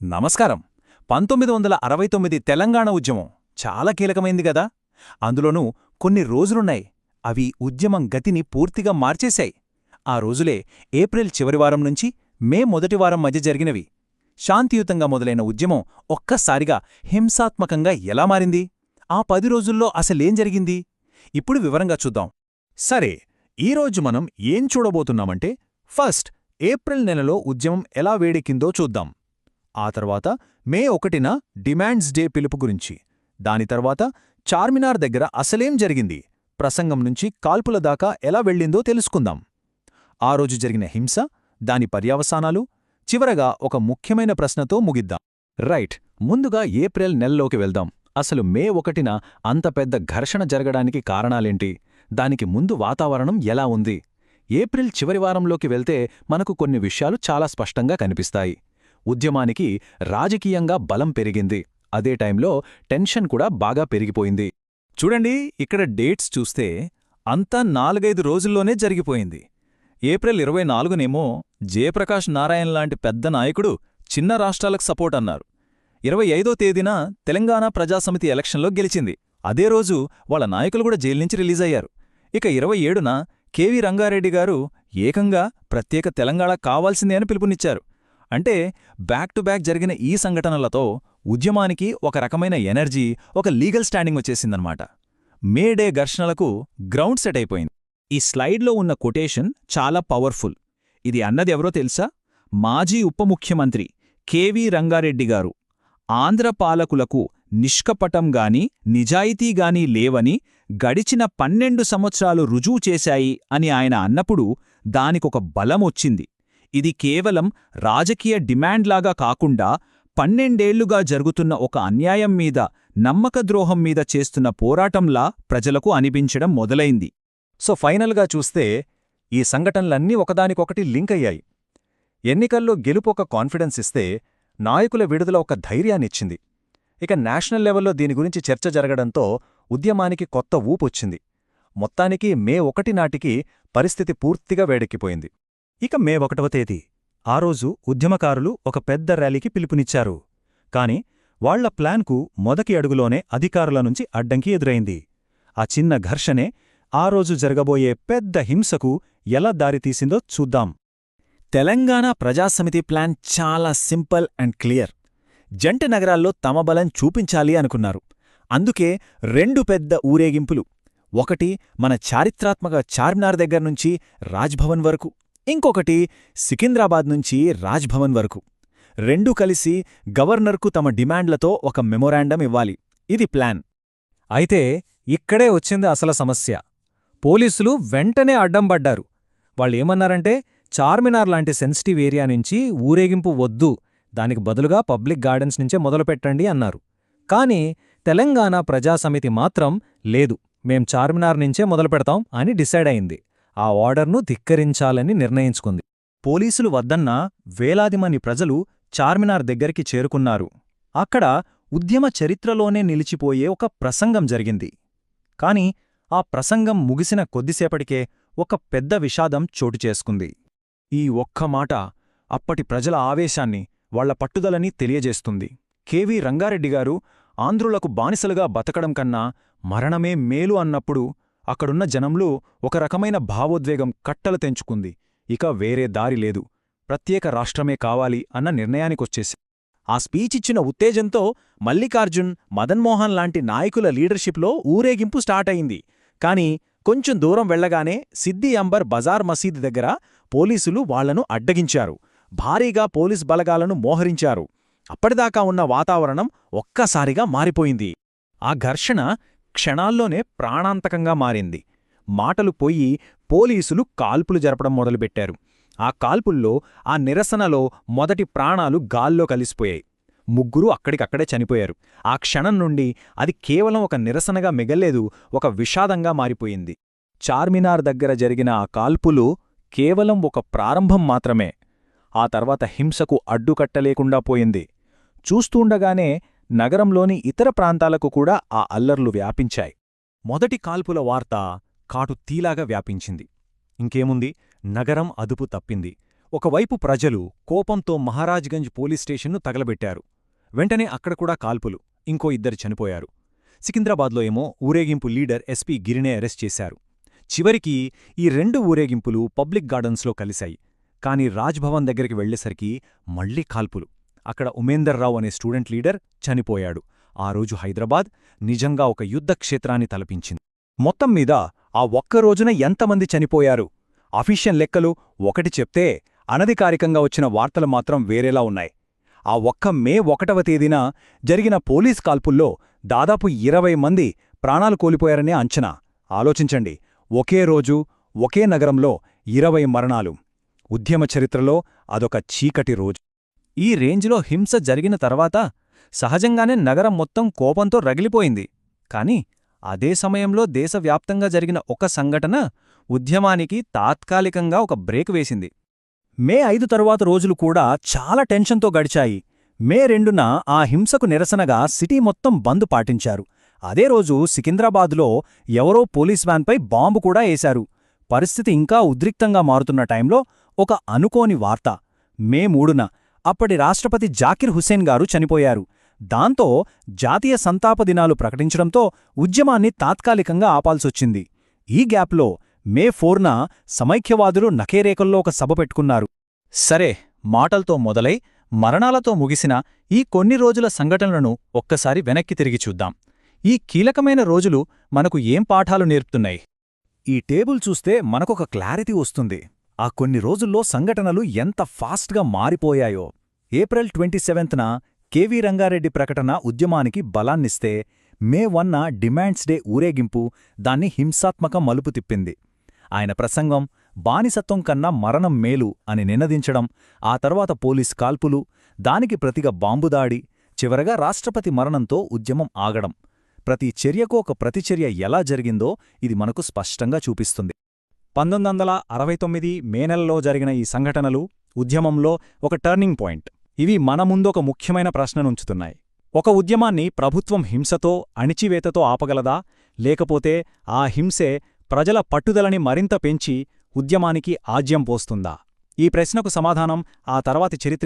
నమస్కారం. పంతొమ్మిది వందల అరవై తొమ్మిది తెలంగాణ ఉద్యమం చాలా కీలకమైంది గదా. అందులోనూ కొన్ని రోజులున్నాయి. అవి ఉద్యమం గతిని పూర్తిగా మార్చేశాయి. ఆ రోజులే ఏప్రిల్ చివరివారం నుంచి మే మొదటివారం మధ్య జరిగినవి. శాంతియుతంగా మొదలైన ఉద్యమం ఒక్కసారిగా హింసాత్మకంగా ఎలా మారింది? ఆ పది రోజుల్లో అసలేం జరిగింది? ఇప్పుడు వివరంగా చూద్దాం. సరే ఈరోజు మనం ఏం చూడబోతున్నామంటే ఫస్ట్ ఏప్రిల్ నెలలో ఉద్యమం ఎలా వేడెక్కిందో చూద్దాం. ఆ తర్వాత మే ఒకటిన డిమాండ్స్ డే పిలుపు గురించి. దాని తర్వాత చార్మినార్ దగ్గర అసలేం జరిగింది? ప్రసంగం నుంచి కాల్పుల దాకా ఎలా వెళ్ళిందో తెలుసుకుందాం. ఆ రోజు జరిగిన హింస దాని పర్యావసానాలు చివరగా ఒక ముఖ్యమైన ప్రశ్నతో ముగిద్దాం. రైట్ ముందుగా ఏప్రిల్ నెలలోకి వెళ్దాం. అసలు మే ఒకటిన అంత పెద్ద ఘర్షణ జరగడానికి కారణాలేంటి? దానికి ముందు వాతావరణం ఎలా ఉంది? ఏప్రిల్ చివరి వారంలోకి వెళ్తే మనకు కొన్ని విషయాలు చాలా స్పష్టంగా కనిపిస్తాయి. ఉద్యమానికి రాజకీయంగా బలం పెరిగింది. అదే టైంలో టెన్షన్ కూడా బాగా పెరిగిపోయింది. చూడండి ఇక్కడ డేట్స్ చూస్తే అంతా నాలుగైదు రోజుల్లోనే జరిగిపోయింది. ఏప్రిల్ ఇరవై నాలుగునేమో జయప్రకాష్ నారాయణ్ లాంటి పెద్ద నాయకుడు చిన్న రాష్ట్రాలకు సపోర్ట్ అన్నారు. ఇరవై ఐదో తేదీన తెలంగాణ ప్రజాసమితి ఎలక్షన్లో గెలిచింది. అదే రోజు వాళ్ళ నాయకులు కూడా జైలు నుంచి రిలీజ్ అయ్యారు. ఇక ఇరవై ఏడున కెవి రంగారెడ్డి గారు ఏకంగా ప్రత్యేక తెలంగాణ కావాల్సిందే అని పిలుపునిచ్చారు. అంటే బ్యాక్ టు బ్యాక్ జరిగిన ఈ సంఘటనలతో ఉద్యమానికి ఒక రకమైన ఎనర్జీ ఒక లీగల్ స్టాండింగ్ వచ్చేసిందనమాట మే డే ఘర్షణలకు గ్రౌండ్ సెట్ అయిపోయింది. ఈ స్లైడ్లో ఉన్న కొటేషన్ చాలా పవర్ఫుల్. ఇది అన్నది ఎవరో తెలుసా? మాజీ ఉప ముఖ్యమంత్రి కెవి రంగారెడ్డి గారు. ఆంధ్ర పాలకులకు నిష్కపటంగాని నిజాయితీగాని లేవని గడిచిన పన్నెండు సంవత్సరాలు రుజువు చేశాయి అని ఆయన అన్నప్పుడు దానికొక బలమొచ్చింది ఇది కేవలం రాజకీయ డిమాండ్లాగా కాకుండా పన్నెండేళ్ళుగా జరుగుతున్న ఒక అన్యాయం మీద నమ్మకద్రోహం మీద చేస్తున్న పోరాటంలా ప్రజలకు అనిపించడం మొదలైంది. సో ఫైనల్గా చూస్తే ఈ సంఘటనలన్నీ ఒకదానికొకటి లింక్ అయ్యాయి. ఎన్నికల్లో గెలుపు ఒక కాన్ఫిడెన్స్ ఇస్తే నాయకుల విడుదల ఒక ధైర్యాన్నిచ్చింది. ఇక నేషనల్ లెవెల్లో దీని గురించి చర్చ జరగడంతో ఉద్యమానికి కొత్త ఊపొచ్చింది. మొత్తానికి మే ఒకటి నాటికి పరిస్థితి పూర్తిగా వేడెక్కిపోయింది. ఇక మే ఒకటవ తేదీ. ఆ రోజు ఉద్యమకారులు ఒక పెద్ద ర్యాలీకి పిలుపునిచ్చారు. కాని వాళ్ళ ప్లాన్కు మొదటి అడుగులోనే అధికారుల నుంచి అడ్డంకి ఎదురైంది. ఆ చిన్న ఘర్షణే ఆ రోజు జరగబోయే పెద్ద హింసకు ఎలా దారితీసిందో చూద్దాం. తెలంగాణ ప్రజాసమితి ప్లాన్ చాలా సింపుల్ అండ్ క్లియర్. జంట నగరాల్లో తమ బలం చూపించాలి అనుకున్నారు. అందుకే రెండు పెద్ద ఊరేగింపులు. ఒకటి మన చారిత్రాత్మక చార్మినార్ దగ్గర్నుంచి రాజ్భవన్ వరకు. ఇంకొకటి సికింద్రాబాద్ నుంచి రాజ్భవన్ వరకు. రెండూ కలిసి గవర్నర్కు తమ డిమాండ్లతో ఒక మెమొరాండం ఇవ్వాలి. ఇది ప్లాన్. అయితే ఇక్కడే వచ్చింది అసలు సమస్య. పోలీసులు వెంటనే అడ్డంపడ్డారు వాళ్ళేమన్నారంటే చార్మినార్ లాంటి సెన్సిటివ్ ఏరియా నుంచి ఊరేగింపు వద్దు దానికి బదులుగా పబ్లిక్ గార్డెన్స్ నుంచే మొదలుపెట్టండి అన్నారు. కాని తెలంగాణ ప్రజాసమితి మాత్రం లేదు మేం చార్మినార్ నుంచే మొదలుపెడతాం అని డిసైడ్ అయింది. ఆ ఆర్డర్ను ధిక్కరించాలని నిర్ణయించుకుంది. పోలీసులు వద్దన్నా వేలాది మంది ప్రజలు చార్మినార్ దగ్గరికి చేరుకున్నారు. అక్కడ ఉద్యమ చరిత్రలోనే నిలిచిపోయే ఒక ప్రసంగం జరిగింది. కాని ఆ ప్రసంగం ముగిసిన కొద్దిసేపటికే ఒక పెద్ద విషాదం చోటు చేసుకుంది. ఈ ఒక్క మాట అప్పటి ప్రజల ఆవేశాన్ని వాళ్ళ పట్టుదలని తెలియజేస్తుంది. కెవి రంగారెడ్డిగారు ఆంధ్రులకు బానిసలుగా బతకడం కన్నా మరణమే మేలు అన్నప్పుడు అక్కడున్న జనంలో ఒక రకమైన భావోద్వేగం కట్టలు తెంచుకుంది. ఇక వేరే దారి లేదు. ప్రత్యేక రాష్ట్రమే కావాలి అన్న నిర్ణయానికొచ్చేసి ఆ స్పీచిచ్చిన ఉత్తేజంతో మల్లికార్జున్ మదన్మోహన్ లాంటి నాయకుల లీడర్షిప్లో ఊరేగింపు స్టార్ట్ అయింది కాని కొంచెం దూరం వెళ్ళగానే సిద్ది అంబర్ బజార్ మసీద్ దగ్గర పోలీసులు వాళ్ళను అడ్డగించారు. భారీగా పోలీస్ బలగాలను మోహరించారు. అప్పటిదాకా ఉన్న వాతావరణం ఒక్కసారిగా మారిపోయింది. ఆ ఘర్షణ క్షణాల్లోనే ప్రాణాంతకంగా మారింది. మాటలు పోయి పోలీసులు కాల్పులు జరపడం మొదలుపెట్టారు. ఆ కాల్పుల్లో ఆ నిరసనలో మొదటి ప్రాణాలు గాల్లో కలిసిపోయాయి. ముగ్గురు అక్కడికక్కడే చనిపోయారు. ఆ క్షణం నుండి అది కేవలం ఒక నిరసనగా మిగల్లేదు ఒక విషాదంగా మారిపోయింది. చార్మినార్ దగ్గర జరిగిన ఆ కాల్పులు కేవలం ఒక ప్రారంభం మాత్రమే. ఆ తర్వాత హింసకు అడ్డుకట్టలేకుండా పోయింది. చూస్తూండగానే నగరంలోని ఇతర ప్రాంతాలకు కూడా ఆ అల్లర్లు వ్యాపించాయి. మొదటి కాల్పుల వార్త కాటు తీలాగా వ్యాపించింది. ఇంకేముంది? నగరం అదుపు తప్పింది. ఒకవైపు ప్రజలు కోపంతో మహారాజ్గంజ్ పోలీస్ స్టేషన్ను తగలబెట్టారు. వెంటనే అక్కడ కూడా కాల్పులు. ఇంకో ఇద్దరు చనిపోయారు. సికింద్రాబాద్లో ఏమో ఊరేగింపు లీడర్ ఎస్పీ గిరినే అరెస్ట్ చేశారు. చివరికి ఈ రెండు ఊరేగింపులు పబ్లిక్ గార్డెన్స్లో కలిశాయి. కాని రాజ్భవన్ దగ్గరికి వెళ్ళేసరికి మళ్ళీ కాల్పులు. అక్కడ ఉమేందర్ రావు అనే స్టూడెంట్ లీడర్ చనిపోయాడు. ఆ రోజు హైదరాబాద్ నిజంగా ఒక యుద్ధక్షేత్రాన్ని తలపించింది. మొత్తం మీద ఆ ఒక్క రోజున ఎంతమంది చనిపోయారు? అఫీషియన్ లెక్కలు ఒకటి చెప్తే అనధికారికంగా వచ్చిన వార్తలు మాత్రం వేరేలా ఉన్నాయి. ఆ ఒక్క మే ఒకటవ తేదీన జరిగిన పోలీస్ కాల్పుల్లో దాదాపు ఇరవై మంది ప్రాణాలు కోల్పోయారనే అంచనా. ఆలోచించండి ఒకే రోజు ఒకే నగరంలో ఇరవై మరణాలు. ఉద్యమ చరిత్రలో అదొక చీకటి రోజు. ఈ రేంజ్లో హింస జరిగిన తర్వాత సహజంగానే నగరం మొత్తం కోపంతో రగిలిపోయింది. కాని అదే సమయంలో దేశవ్యాప్తంగా జరిగిన ఒక సంఘటన ఉద్యమానికి తాత్కాలికంగా ఒక బ్రేక్ వేసింది. మే ఐదు తరువాత రోజులు కూడా చాలా టెన్షన్తో గడిచాయి. మే రెండున ఆ హింసకు నిరసనగా సిటీ మొత్తం బంద్ పాటించారు. అదే రోజు సికింద్రాబాద్లో ఎవరో పోలీస్ వ్యాన్పై బాంబు కూడా వేశారు పరిస్థితి ఇంకా ఉద్రిక్తంగా మారుతున్న టైంలో ఒక అనుకోని వార్త. మే మూడున అప్పటి రాష్ట్రపతి జాకిర్ హుసేన్ గారు చనిపోయారు. దాంతో జాతీయ సంతాప దినాలు ప్రకటించడంతో ఉద్యమాన్ని తాత్కాలికంగా ఆపాల్సొచ్చింది. ఈ గ్యాప్లో మే ఫోర్న సమైక్యవాదులు నకేరేకల్లో ఒక సభ పెట్టుకున్నారు. సరే మాటల్తో మొదలై మరణాలతో ముగిసిన ఈ కొన్ని రోజుల సంఘటనలను ఒక్కసారి వెనక్కి తిరిగి చూద్దాం. ఈ కీలకమైన రోజులు మనకు ఏం పాఠాలు నేర్పుతున్నాయి? ఈ టేబుల్ చూస్తే మనకొక క్లారిటీ వస్తుంది. ఆ కొన్ని రోజుల్లో సంఘటనలు ఎంత ఫాస్ట్గా మారిపోయాయో. ఏప్రిల్ ట్వంటీ సెవెంత్న కెవి రంగారెడ్డి ప్రకటన ఉద్యమానికి బలాన్నిస్తే మే వన్న డిమాండ్స్ డే ఊరేగింపు దాన్ని హింసాత్మక మలుపు తిప్పింది. ఆయన ప్రసంగం బానిసత్వం కన్నా మరణం మేలు అని నినదించడం ఆ తర్వాత పోలీస్ కాల్పులు దానికి ప్రతిగా బాంబుదాడి చివరగా రాష్ట్రపతి మరణంతో ఉద్యమం ఆగడం. ప్రతి చర్యకు ఒక ప్రతిచర్య ఎలా జరిగిందో ఇది మనకు స్పష్టంగా చూపిస్తుంది. పంతొమ్మిది వందల అరవై తొమ్మిది మే నెలలో జరిగిన ఈ సంఘటనలు ఉద్యమంలో ఒక టర్నింగ్ పాయింట్ ఇవి మన ముందు ఒక ముఖ్యమైన ప్రశ్ననుంచుతున్నాయి. ఒక ఉద్యమాన్ని ప్రభుత్వం హింసతో అణిచివేతతో ఆపగలదా? లేకపోతే ఆ హింసే ప్రజల పట్టుదలని మరింత పెంచి ఉద్యమానికి ఆజ్యం పోస్తుందా? ఈ ప్రశ్నకు సమాధానం ఆ తర్వాతి చరిత్ర